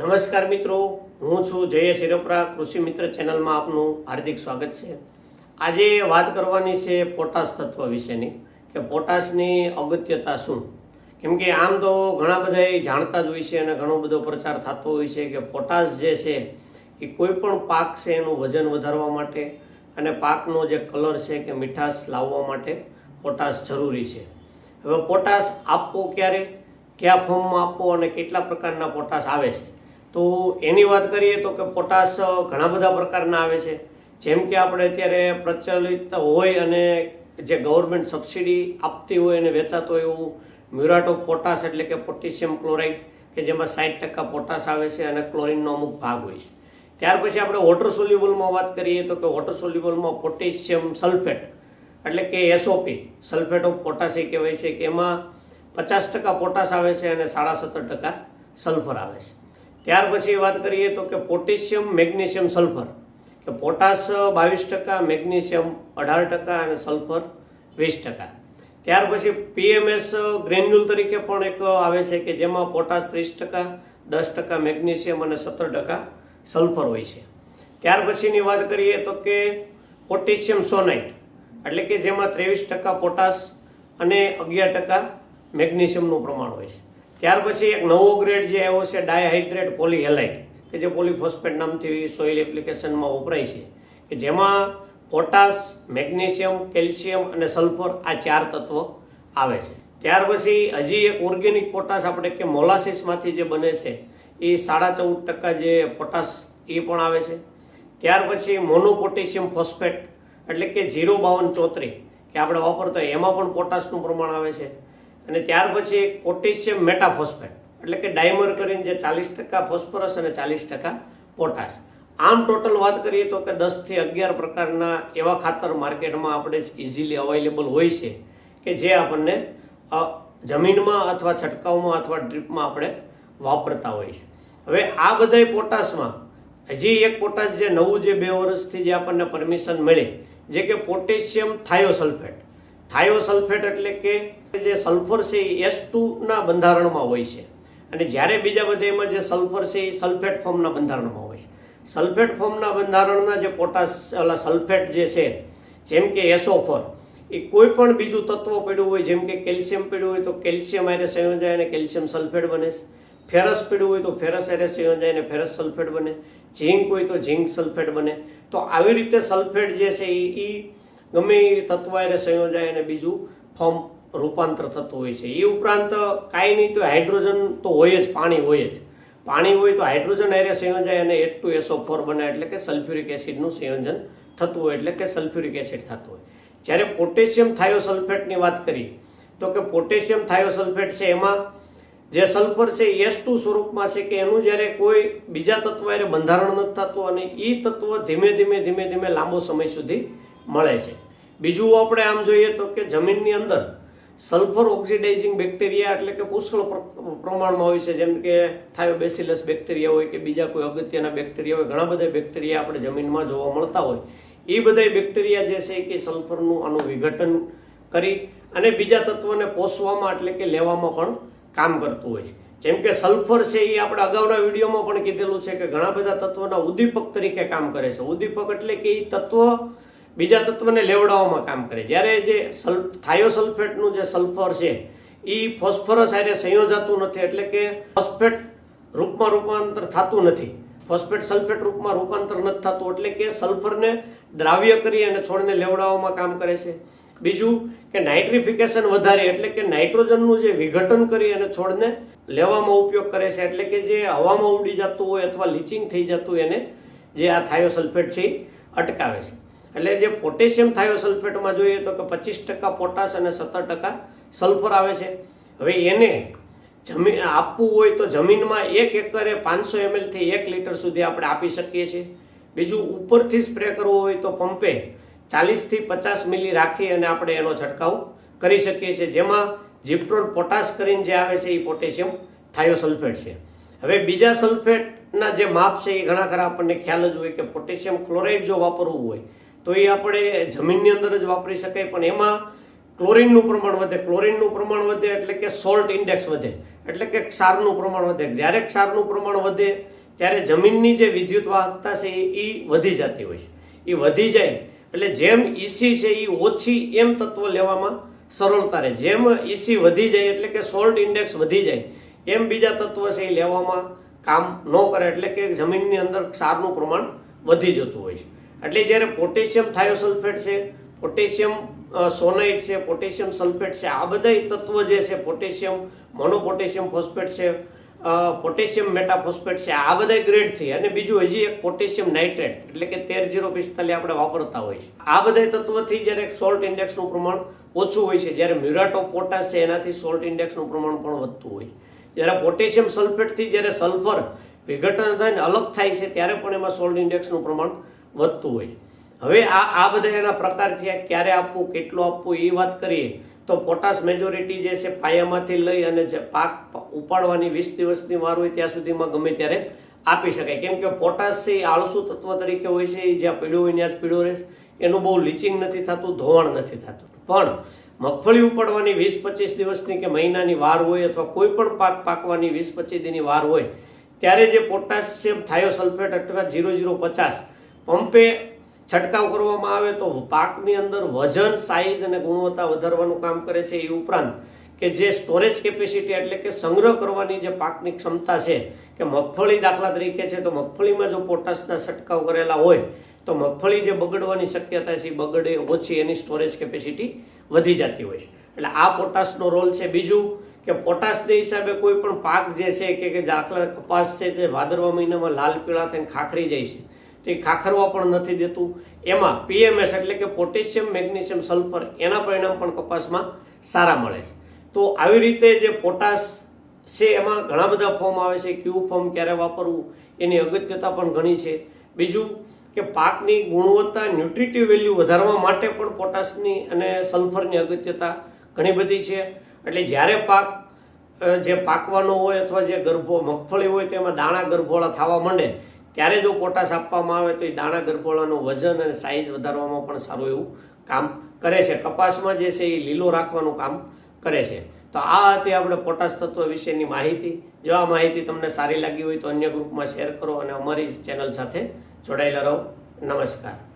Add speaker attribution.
Speaker 1: નમસ્કાર મિત્રો, હું છું જયેશ શિરોપરા કૃષિ મિત્ર ચેનલમાં આપનું હાર્દિક સ્વાગત છે. આજે વાત કરવાની છે પોટાશ તત્વ વિશેની, કે પોટાશની અગત્યતા શું? કેમ કે આમ તો ઘણા બધા જાણતા જ હોય છે અને ઘણો બધો પ્રચાર થતો હોય છે કે પોટાશ જે છે, એ કોઈ પણ પાક છે એનું વજન વધારવા માટે અને પાકનો જે કલર છે કે મીઠાશ લાવવા માટે પોટાશ જરૂરી છે. હવે પોટાશ આપવો ક્યારે, કયા ફોર્મમાં આપવો અને કેટલા પ્રકારના પોટાશ આવે છે? તો એની વાત કરીએ તો કે પોટાશ ઘણા બધા પ્રકારના આવે છે. જેમ કે આપણે અત્યારે પ્રચલિત હોય અને જે ગવર્મેન્ટ સબસિડી આપતી હોય અને વેચાતો હોય એવું મ્યુરાટ પોટાશ એટલે કે પોટેશિયમ ક્લોરાઇડ કે જેમાં સાઠ ટકા પોટાશ આવે છે અને ક્લોરિનનો અમુક ભાગ હોય છે. ત્યાર પછી આપણે વોટર સોલ્યુબલમાં વાત કરીએ તો કે વોટર સોલ્યુબલમાં પોટેશિયમ સલ્ફેટ એટલે કે એસઓપી સલ્ફેટ ઓફ પોટાશ કહેવાય છે કે એમાં પચાસ ટકા પોટાશ આવે છે અને સાડા સત્તર ટકા સલ્ફર આવે છે. ત્યાર પછી વાત કરીએ તો કે પોટેશિયમ, મેગ્નેશિયમ, સલ્ફર. કે પોટાશ બાવીસ ટકા, મેગ્નેશિયમ અઢાર ટકા અને સલ્ફર વીસ ટકા. ત્યાર પછી પીએમએસ ગ્રેન્યુલ તરીકે પણ એક આવે છે કે જેમાં પોટાશ ત્રીસ ટકા, દસ ટકા મેગ્નેશિયમ અને સત્તર ટકા સલ્ફર હોય છે. ત્યાર પછીની વાત કરીએ તો કે પોટેશિયમ સોનાઇટ. એટલે કે જેમાં ત્રેવીસ ટકા પોટાશ અને અગિયાર ટકા મેગ્નેશિયમનું પ્રમાણ હોય છે. ત્યાર પછી એક નવો ગ્રેડ જે આવ્યો છે ડાયહાઇડ્રેટ પોલીહેલાઇટ, કે જે પોલીફોસ્ફેટ નામથી સોઇલ એપ્લિકેશનમાં વપરાય છે, કે જેમાં પોટાશ, મેગ્નેશિયમ, કેલ્શિયમ અને સલ્ફર આ ચાર તત્વો આવે છે. ત્યાર પછી હજી એક ઓર્ગેનિક પોટાશ આપણે કે મોલાસીસમાંથી જે બને છે, એ સાડા ચૌદ ટકા જે પોટાશ એ પણ આવે છે. ત્યાર પછી મોનોપોટેશિયમ ફોસ્ફેટ, એટલે કે ઝીરો બાવન ચોત્રી કે આપણે વાપરતો એમાં પણ પોટાશનું પ્રમાણ આવે છે. અને ત્યાર પછી પોટેશિયમ મેટાફોસ્ફેટ, એટલે કે ડાયમર કરીને જે ચાલીસ ટકા ફોસ્ફરસ અને ચાલીસ ટકા પોટાશ. આમ ટોટલ વાત કરીએ તો કે દસથી અગિયાર પ્રકારના એવા ખાતર માર્કેટમાં આપણે ઇઝીલી અવેલેબલ હોય છે કે જે આપણને જમીનમાં અથવા છંટકાવમાં અથવા ડ્રીપમાં આપણે વાપરતા હોય છે. હવે આ બધા પોટાશમાં, હજી એક પોટાશ જે નવું જે બે વર્ષથી જે આપણને પરમિશન મળે, જે કે પોટેશિયમ થાયોસલ્ફેટ. થાયોસલ્ફેટ એટલે કે જે સલ્ફર છે એ એસ ના બંધારણમાં હોય છે. અને જ્યારે બીજા બધા એમાં જે સલ્ફર છે એ સલ્ફેટ ફોર્મના બંધારણમાં હોય છે. સલ્ફેટ ફોર્મના બંધારણના જે પોટાશ ઓલા સલ્ફેટ જે છે, જેમ કે એસો ફોર એ કોઈ પણ બીજું તત્વ પડ્યું હોય, જેમ કે કેલ્શિયમ પડ્યું હોય તો કેલ્શિયમ આરે સંયોજાય અને કેલ્શિયમ સલ્ફેટ બને છે. ફેરસ પીડ્યું હોય તો ફેરસ એરે સંયોજાય અને ફેરસ સલ્ફેટ બને. ઝીંક હોય તો ઝીંક સલ્ફેટ બને. તો આવી રીતે સલ્ફેટ જે છે એ ગમે એ તત્વ એને સંયોજાય અને બીજું ફોર્મ રૂપાંતર થતું હોય છે. એ ઉપરાંત કાંઈ નહીં તો હાઇડ્રોજન તો હોય જ, પાણી હોય જ. પાણી હોય તો હાઇડ્રોજન એરે સંયોજાય અને એટ ટુ એસો ફોર બને એટલે કે સલ્ફ્યુરિક એસિડનું સંયોજન થતું હોય એટલે કે સલ્ફ્યુરિક એસિડ થતું હોય. જ્યારે પોટેશિયમ થાયોસલ્ફેટની વાત કરીએ તો કે પોટેશિયમ થાયોસલ્ફેટ છે એમાં જે સલ્ફર છે એસ ટુ સ્વરૂપમાં છે કે એનું જ્યારે કોઈ બીજા તત્વ એને બંધારણ નથી થતું અને એ તત્વ ધીમે ધીમે ધીમે ધીમે લાંબો સમય સુધી મળે છે. બીજું આપણે આમ જોઈએ તો કે જમીનની અંદર સલ્ફર ઓક્સિડાઇઝિંગ બેક્ટેરિયા એટલે કે પુષ્કળ પ્રમાણમાં હોય છે. જેમ કે થાયોબેસિલસ બેક્ટેરિયા હોય કે બીજા કોઈ અગત્યના બેક્ટેરિયા હોય, ઘણા બધા બેક્ટેરિયા આપણે જમીનમાં જોવા મળતા હોય. એ બધા બેક્ટેરિયા જે છે કે સલ્ફરનું આનું વિઘટન કરી અને બીજા તત્વોને પોષવામાં એટલે કે લેવામાં પણ કામ કરતું હોય છે. જેમ કે સલ્ફર છે એ આપણે અગાઉના વિડીયોમાં પણ કીધેલું છે કે ઘણા બધા તત્વોના ઉદ્દીપક તરીકે કામ કરે છે. ઉદ્દીપક એટલે કે એ તત્વ બીજા તત્વને લેવડાવવામાં કામ કરે. જ્યારે જે સલ્ફ થાયોસલ્ફેટનું જે સલ્ફર છે એ ફોસ્ફરસ હારે સંયોજાતું નથી, એટલે કે ફોસ્ફેટ રૂપમાં રૂપાંતર થતું નથી. ફોસ્ફેટ સલ્ફેટ રૂપમાં રૂપાંતર નથી થતું, એટલે કે સલ્ફરને દ્રાવ્ય કરી અને છોડને લેવડાવવામાં કામ કરે છે. બીજું કે નાઇટ્રિફિકેશન વધારે, એટલે કે નાઇટ્રોજનનું જે વિઘટન કરી અને છોડને લેવામાં ઉપયોગ કરે છે, એટલે કે જે હવામાં ઉડી જતું હોય અથવા લીચિંગ થઈ જતું હોય એને જે આ થાયોસલ્ફેટ છે અટકાવે છે. એટલે જે પોટેશિયમ થાયોસલ્ફેટમાં જોઈએ તો કે પચીસ ટકા પોટાશ અને સત્તર ટકા સલ્ફર આવે છે. હવે એને જમીન આપવું હોય તો જમીનમાં એક એકરે પાંચસો એમએલથી એક લીટર સુધી આપણે આપી શકીએ છીએ. બીજું ઉપરથી સ્પ્રે કરવો હોય તો પંપે ચાલીસથી પચાસ મિલી રાખી અને આપણે એનો છંટકાવ કરી શકીએ છીએ. જેમાં જીપ્રોન પોટાશ કરીને જે આવે છે એ પોટેશિયમ થાયોસલ્ફેટ છે. હવે બીજા સલ્ફેટના જે માપ છે એ ઘણા ખરા આપણને ખ્યાલ જ હોય કે પોટેશિયમ ક્લોરાઇડ જો વાપરવું હોય તો એ આપણે જમીનની અંદર જ વાપરી શકાય, પણ એમાં ક્લોરિનનું પ્રમાણ વધે. ક્લોરિનનું પ્રમાણ વધે એટલે કે સોલ્ટ ઇન્ડેક્સ વધે. એટલે કે ક્ષારનું પ્રમાણ વધે. જ્યારે ક્ષારનું પ્રમાણ વધે, ત્યારે જમીનની જે વિદ્યુત વાહકતા છે એ વધી જતી હોય છે. એ વધી જાય. એટલે જેમ ઈસી છે એ ઓછી એમ તત્વ લેવામાં સરળતા રહે. જેમ ઈસી વધી જાય એટલે કે સોલ્ટ ઇન્ડેક્સ વધી જાય, એમ બીજા તત્વ છે એ લેવામાં કામ ન કરે. એટલે કે જમીનની અંદર ક્ષારનું પ્રમાણ વધી જતું હોય છે. એટલે જ્યારે પોટેશિયમ થાયોસલ્ફેટ છે, પોટેશિયમ સોનાઇટ છે, પોટેશિયમ સલ્ફેટ છે, આ બધા તત્વો જે છે, પોટેશિયમ, મોનોપોટેશિયમ ફોસ્ફેટ છે પોટેશિયમ મેટાફોસ્ફેટ છે, આ બધા ગ્રેડથી અને બીજું હજી એક પોટેશિયમ નાઇટ્રેટ, એટલે કે તેર જીરો પિસ્તાલીસ આપણે વાપરતા હોય છે. આ બધા તત્વથી જ્યારે સોલ્ટ ઇન્ડેક્સનું પ્રમાણ ઓછું હોય છે, જ્યારે મ્યુરાટો પોટાશ છે, એનાથી સોલ્ટ ઇન્ડેક્સનું પ્રમાણ પણ વધતું હોય જ્યારે પોટેશિયમ સલ્ફેટથી જ્યારે સલ્ફર વિઘટન થઈને અલગ થાય છે, ત્યારે પણ એમાં સોલ્ટ ઇન્ડેક્સનું પ્રમાણ વધતું હોય. હવે આ આ બધા એના પ્રકાર થયા ક્યારે આપવું, કેટલું આપવું, એ વાત કરીએ, તો પોટાશ મેજોરિટી જે છે, પાયામાંથી લઈ અને જે પાક ઉપાડવાની વીસ દિવસની વાર હોય ત્યાં સુધીમાં ગમે ત્યારે આપી શકાય. કેમ કે પોટાશ છે, એ આળસુ તત્વ તરીકે હોય છે, એ જ્યાં પીળો હોય ત્યાં જ પીળો રહેશે. એનું બહુ લીચિંગ નથી થતું, ધોવાણ નથી થતું. પણ મગફળી ઉપાડવાની વીસ પચીસ દિવસની કે મહિનાની વાર હોય અથવા કોઈ પણ પાક પાકવાની વીસ પચીસ દિનની વાર હોય, ત્યારે જે પોટાશિયમ થાયોસલ્ફેટ અથવા ઝીરો ઝીરો પચાસ પંપે છંટકાવ કરવામાં આવે તો પાકની અંદર વજન સાઇઝ અને ગુણવત્તા વધારવાનું કામ કરે છે એ ઉપરાંત કે જે સ્ટોરેજ કેપેસિટી એટલે કે સંગ્રહ કરવાની જે પાકની ક્ષમતા છે, કે મગફળી દાખલા તરીકે છે, તો મગફળીમાં જો પોટાશના છંટકાવ કરેલા હોય, તો મગફળી જે બગડવાની શક્યતા છે એ બગડે ઓછી, એની સ્ટોરેજ કેપેસિટી વધી જતી હોય છે. એટલે આ પોટાશનો રોલ છે. બીજું કે પોટાશના હિસાબે કોઈ પણ પાક જે છે, કે દાખલા કપાસ છે તે ભાદરવા મહિનામાં લાલ પીળા થઈને ખાખરી જાય છે. તે ખાખરવા પણ નથી દેતું. એમાં પીએમએસ એટલે કે પોટેશિયમ, મેગ્નેશિયમ, સલ્ફર એના પરિણામ પણ કપાસમાં સારા મળે છે. તો આવી રીતે જે પોટાશ છે એમાં ઘણા બધા ફોર્મ આવે છે. ક્યુ ફોર્મ ક્યારે વાપરવું એની અગત્યતા પણ ઘણી છે. બીજું કે પાકની ગુણવત્તા, ન્યુટ્રિટિવ વેલ્યુ વધારવા માટે પણ પોટાશની અને સલ્ફરની અગત્યતા ઘણી બધી છે. એટલે જ્યારે પાક જે પાકવાનો હોય અથવા જે ગર્ભો, મગફળી હોય તેમાં દાણા ગર્ભોળા થવા માંડે ત્યારે જો પોટાશ આપવામાં આવે તો એ દાણા ગર્ભોળાનું વજન અને સાઇઝ વધારવામાં પણ સારું એવું કામ કરે છે. કપાસમાં જે છે એ લીલો રાખવાનું કામ કરે છે. તો આ હતી આપણે પોટાશ તત્વ વિશેની માહિતી. જો આ માહિતી તમને સારી લાગી હોય તો અન્ય ગ્રુપમાં શેર કરો અને અમારી ચેનલ સાથે જોડાયેલા રહો. નમસ્કાર.